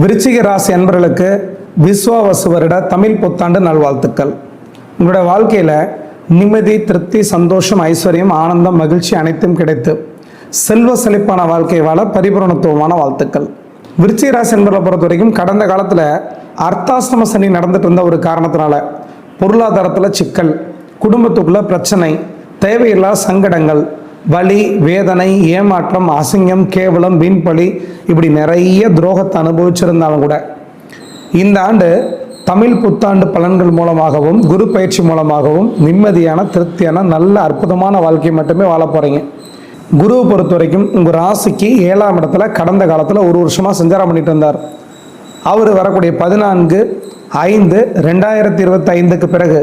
விருச்சிக ராசி அன்பர்களுக்கு விஸ்வாவசு வருட தமிழ் புத்தாண்டு நல்வாழ்த்துக்கள். உங்களுடைய வாழ்க்கையில் நிம்மதி திருப்தி சந்தோஷம் ஐஸ்வர்யம் ஆனந்தம் மகிழ்ச்சி அனைத்தும் கிடைத்து செல்வ செழிப்பான வாழ்க்கை வாழ பரிபூரணத்துவமான வாழ்த்துக்கள். விருச்சிக ராசி அன்பர்களை பொறுத்த வரைக்கும் கடந்த காலத்தில் அர்த்தாசிரம சனி நடந்துட்டு இருந்த ஒரு காரணத்தினால பொருளாதாரத்தில் சிக்கல் குடும்பத்துக்குள்ள பிரச்சனை தேவையில்லாத சங்கடங்கள் வலி வேதனை ஏமாற்றம் அசிங்கம் கேவலம் வீண்பழி இப்படி நிறைய துரோகத்தை அனுபவிச்சிருந்தாலும் கூட. இந்த ஆண்டு தமிழ் புத்தாண்டு பலன்கள் மூலமாகவும் குரு பயிற்சி மூலமாகவும் நிம்மதியான திருப்தியான நல்ல அற்புதமான வாழ்க்கை மட்டுமே வாழ போகிறீங்க குருவை பொறுத்த வரைக்கும் உங்கள் ராசிக்கு ஏழாம் இடத்துல கடந்த காலத்தில் ஒரு வருஷமாக சஞ்சாரம் பண்ணிட்டு இருந்தார். அவர் வரக்கூடிய பதினான்கு ஐந்து ரெண்டாயிரத்தி இருபத்தி ஐந்துக்கு பிறகு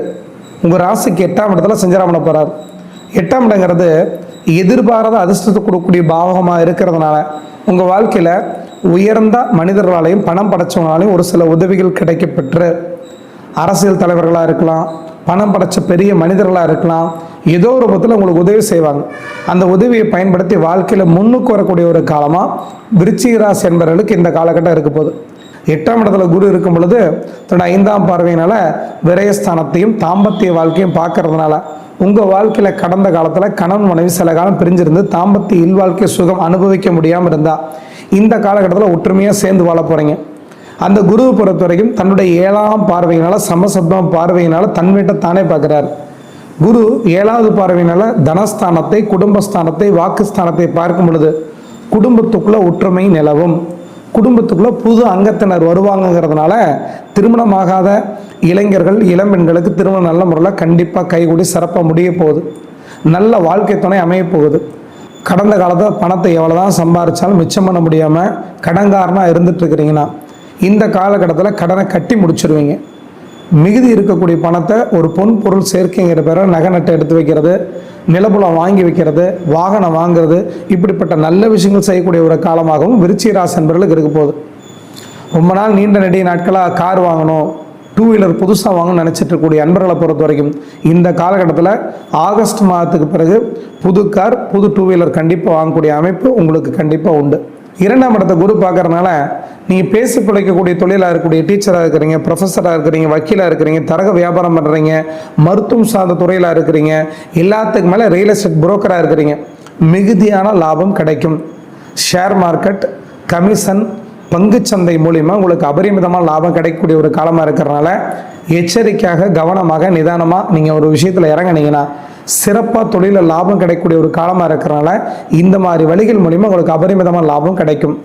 உங்கள் ராசிக்கு எட்டாம் இடத்துல சஞ்சாரம் பண்ண போகிறார் எட்டாம் இடங்கிறது எதிர்பாராத அதிர்ஷ்டத்தை கொடுக்கக்கூடிய பாவகமாக இருக்கிறதுனால உங்கள் வாழ்க்கையில் உயர்ந்த மனிதர்களாலையும் பணம் படைச்சவங்களாலையும் ஒரு சில உதவிகள் கிடைக்கப்பெற்று அரசியல் தலைவர்களாக இருக்கலாம் பணம் படைச்ச பெரிய மனிதர்களாக இருக்கலாம் ஏதோ ஒரு விதத்தில் உங்களுக்கு உதவி செய்வாங்க. அந்த உதவியை பயன்படுத்தி வாழ்க்கையில் முன்னுக்கு வரக்கூடிய ஒரு காலமாக விருச்சிக ராசி என்பவர்களுக்கு இந்த காலகட்டம் இருக்க போகுது. எட்டாம் இடத்துல குரு இருக்கும் பொழுது தன்னோட ஐந்தாம் பார்வையினால விரயஸ்தானத்தையும் தாம்பத்திய வாழ்க்கையும் பார்க்கறதுனால உங்கள் வாழ்க்கையில் கடந்த காலத்தில் கணவன் மனைவி சில காலம் பிரிஞ்சிருந்து தாம்பத்திய இல்வாழ்க்கை சுகம் அனுபவிக்க முடியாமல் இருந்தா இந்த காலகட்டத்தில் ஒற்றுமையாக சேர்ந்து வாழ போகிறீங்க அந்த குருவை பொறுத்த வரைக்கும் தன்னுடைய ஏழாம் பார்வையினால சமசப்தம் பார்வையினால தன் வீட்டை தானே பார்க்குறாரு. குரு ஏழாவது பார்வையினால தனஸ்தானத்தை குடும்பஸ்தானத்தை வாக்குஸ்தானத்தை பார்க்கும் பொழுது குடும்பத்துக்குள்ள ஒற்றுமை நிலவும். குடும்பத்துக்குள்ளே புது அங்கத்தினர் வருவாங்கங்கிறதுனால திருமணமாகாத இளைஞர்கள் இளம்பெண்களுக்கு திருமணம் நல்ல முறையில் கண்டிப்பாக கைகூடி சிறப்பாக முடிய போகுது. நல்ல வாழ்க்கை துணை அமைய போகுது. கடந்த காலத்தில் பணத்தை எவ்வளோ தான் சம்பாரித்தாலும் மிச்சம் பண்ண முடியாமல் கடன்காரனாக இருந்துட்டு இருக்கிறீங்கன்னா இந்த காலகட்டத்தில் கடனை கட்டி முடிச்சிருவீங்க. மிகுதி இருக்கக்கூடிய பணத்தை ஒரு பொன் பொருள் சேர்க்கைங்கிற பேரை நகை நட்டை எடுத்து வைக்கிறது நிலபுலம் வாங்கி வைக்கிறது வாகனம் வாங்குறது இப்படிப்பட்ட நல்ல விஷயங்கள் செய்யக்கூடிய ஒரு காலமாகவும் விருச்சி ராசி என்பவர்களுக்கு இருக்க போகுது. ரொம்ப நாள் நீண்ட நெடிய நாட்களாக கார் வாங்கணும் டூ வீலர் புதுசாக வாங்கணும்னு நினச்சிட்டு இருக்கக்கூடிய அன்பர்களை பொறுத்த வரைக்கும் இந்த காலகட்டத்தில் ஆகஸ்ட் மாதத்துக்கு பிறகு புது கார் புது டூ வீலர் கண்டிப்பாக வாங்கக்கூடிய அமைப்பு உங்களுக்கு கண்டிப்பாக உண்டு. இரண்டாம் இடத்த குரு பார்க்கறதுனால நீங்கள் பேசி பிழைக்கக்கூடிய தொழிலாக இருக்கக்கூடிய டீச்சராக இருக்கிறீங்க ப்ரொஃபஸராக இருக்கிறீங்க வக்கீலாக இருக்கிறீங்க தரக வியாபாரம் பண்ணுறீங்க மருத்துவம் சார்ந்த துறையில் இருக்கிறீங்க எல்லாத்துக்கு மேலே ரியல் எஸ்டேட் புரோக்கராக இருக்கிறீங்க. மிகுதியான லாபம் கிடைக்கும். ஷேர் மார்க்கெட் கமிஷன் பங்குச்சந்தை மூலிமா உங்களுக்கு அபரிமிதமான லாபம் கிடைக்கக்கூடிய ஒரு காலமாக இருக்கிறனால எச்சரிக்கையாக கவனமாக நிதானமாக நீங்கள் ஒரு விஷயத்தில் இறங்கினீங்கன்னா சிறப்பாக தொழிலில் லாபம் கிடைக்கக்கூடிய ஒரு காலமாக இருக்கிறனால இந்த மாதிரி வழிகள் மூலிமா உங்களுக்கு அபரிமிதமான லாபம் கிடைக்கும்.